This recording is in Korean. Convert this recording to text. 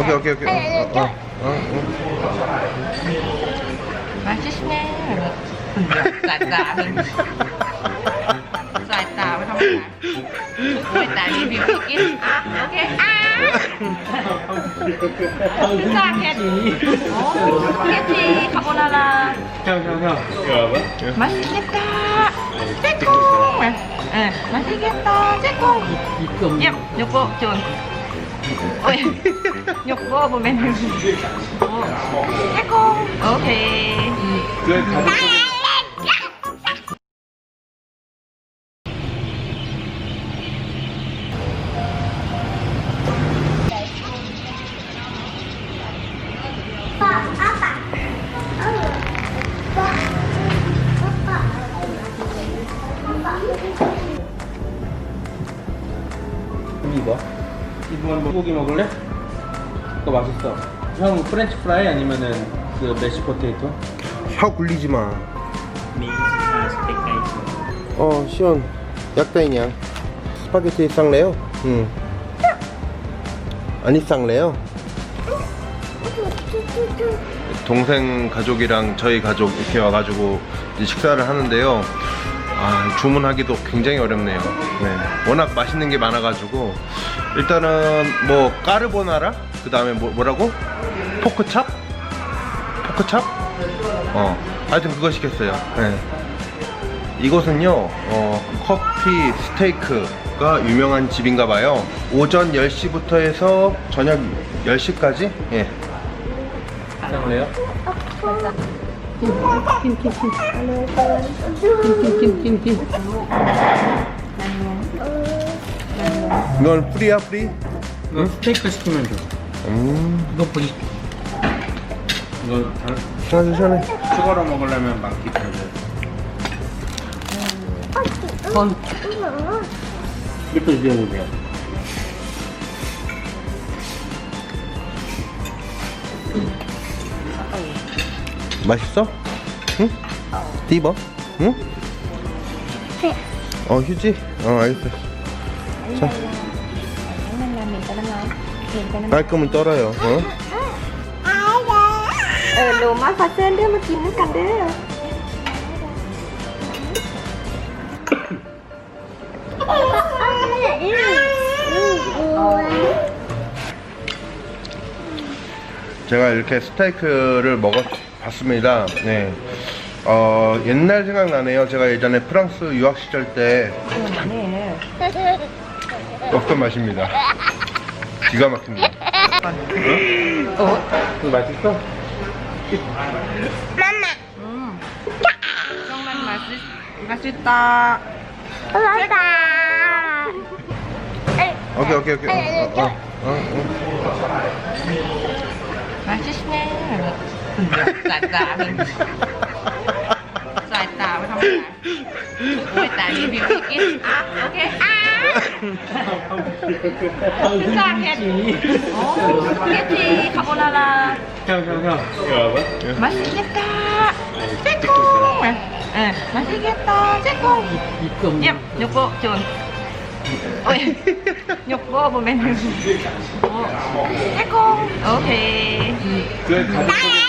오케이 오케이 오케이. 어, 어, 어, 어. 맛있네. Xài xà hơn Xài xà mới không phải. Ôi tại review ý kiến À ok. À. 스파게티 오 스파게티 카보나라 형형형 맛있겠다 째꿍 예 맛있겠다 째꿍 예 요거 좀 ôi 요거 보 면 오, 째꿍 오케이 이거 이번 소고기 먹을래? 그거 맛있어 형 프렌치 프라이 아니면은 그 메시 포테이토? 혀 굴리지 마. 미 스테이크 어, 시원. 약다이냐. 스파게티 쌍래요? 응. 아니 쌍래요? 동생 가족이랑 저희 가족 이렇게 와가지고 이제 식사를 하는데요. 아, 주문하기도 굉장히 어렵네요. 네. 워낙 맛있는 게 많아가지고 일단은 뭐 까르보나라 그 다음에 뭐, 뭐라고? 포크찹? 포크찹? 어, 하여튼 그거 시켰어요. 네. 이곳은요, 어, 커피 스테이크가 유명한 집인가 봐요. 오전 10시부터 해서 저녁 10시까지? 예. 먹을래요? 이건 프리야, 프리? 이거 스테이크 시키면 돼 음, 이거 보기 이거 다 시원해, 시원해. 추가로 먹으려면 많기 때문에 Vâng 이것도 드셔보세요 맛있어? 응? 띠버? 응? 어, 휴지? 어, 알겠어. 자. 깔끔은 떨어요, 어? 제가 이렇게 스테이크를 먹어봤습니다. 네. 어, 옛날 생각나네요. 제가 예전에 프랑스 유학 시절 때 먹던 맛입니다. 기가 막힙니다. 이거 맛있어? 음. 정말 맛있, 맛있다 오케이, 오케이, 오케이. 어, 어, 어, 어. 맛있네 오 스파게티 카보나 라 형형형 맛있겠다 째꿍 예 맛있겠다 째꿍 예 요거 좀 ôi 요거 보면 오 째꿍 오케이 그 가족